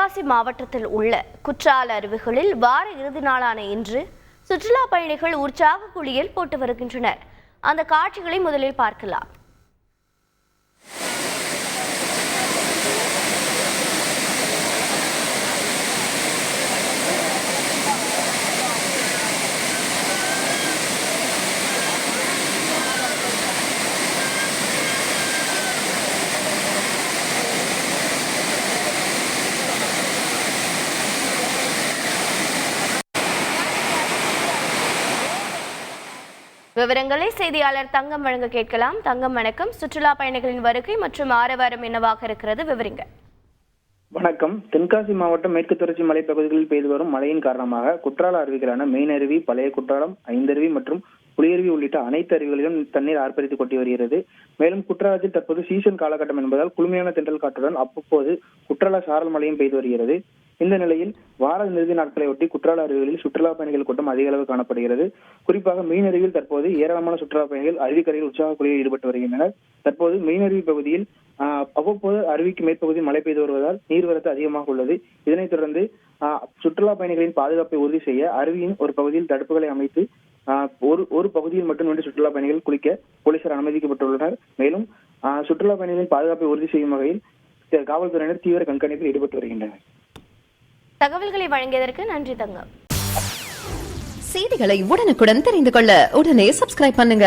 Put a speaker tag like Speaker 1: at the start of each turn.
Speaker 1: தென்காசி மாவட்டத்தில் உள்ள குற்றால அருவிகளில் வார இறுதி நாளான இன்று சுற்றுலா பயணிகள் உற்சாக குளியல் போட்டு வருகின்றனர். அந்த காட்சிகளை முதலில் பார்க்கலாம். விவரங்களை செய்தியாளர் தங்கம் வழங்க கேட்கலாம். தங்கம் வணக்கம். சுற்றுலா பயணிகளின் வருகை மற்றும் ஆரவாரம் என்னவாக இருக்கிறது? விவரிங்க.
Speaker 2: வணக்கம். தென்காசி மாவட்டம் மேற்கு தொடர்ச்சி மலைப்பகுதிகளில் பெய்து வரும் மழையின் காரணமாக குற்றால அருவிகளான மெயின் அருவி பழைய குற்றாலம் ஐந்தருவி மற்றும் புலியருவி உள்ளிட்ட அனைத்து அருவிகளிலும் தண்ணீர் ஆர்ப்பரித்து கொட்டி வருகிறது. மேலும் குற்றாலத்தில் தற்போது சீசன் காலகட்டம் என்பதால் குளுமையான தென்றல் காற்றுடன் அப்போது குற்றால சாரல் மழையும் பெய்து வருகிறது. இந்த நிலையில் வார இறுதி நாட்களை ஒட்டி குற்றால அருவிகளில் சுற்றுலா பயணிகள் கூட்டம் அதிக அளவு காணப்படுகிறது. குறிப்பாக மீனருவில் தற்போது ஏராளமான சுற்றுலா பயணிகள் அருவிக்கரையில் உற்சாக குளியில் ஈடுபட்டு வருகின்றனர். தற்போது மீனருவி பகுதியில் அவ்வப்போது அருவிக்கு மேற்பகுதியில் மழை பெய்து வருவதால் நீர்வரத்து அதிகமாக உள்ளது. இதனைத் தொடர்ந்து சுற்றுலா பயணிகளின் பாதுகாப்பை உறுதி செய்ய அருவியின் ஒரு பகுதியில் தடுப்புகளை அமைத்து ஒரு ஒரு பகுதியில் மட்டுமின்றி சுற்றுலா பயணிகள் குளிக்க போலீசார் அனுமதிக்கப்பட்டுள்ளனர். மேலும் சுற்றுலா பயணிகளின் பாதுகாப்பை உறுதி செய்யும் வகையில் காவல்துறையினர் தீவிர கண்காணிப்பில் ஈடுபட்டு வருகின்றனர்.
Speaker 1: தகவல்களை வழங்கியதற்கு நன்றி தங்கம்.
Speaker 3: செய்திகளை உடனுக்குடன் தெரிந்து கொள்ள உடனே சப்ஸ்கிரைப் பண்ணுங்க.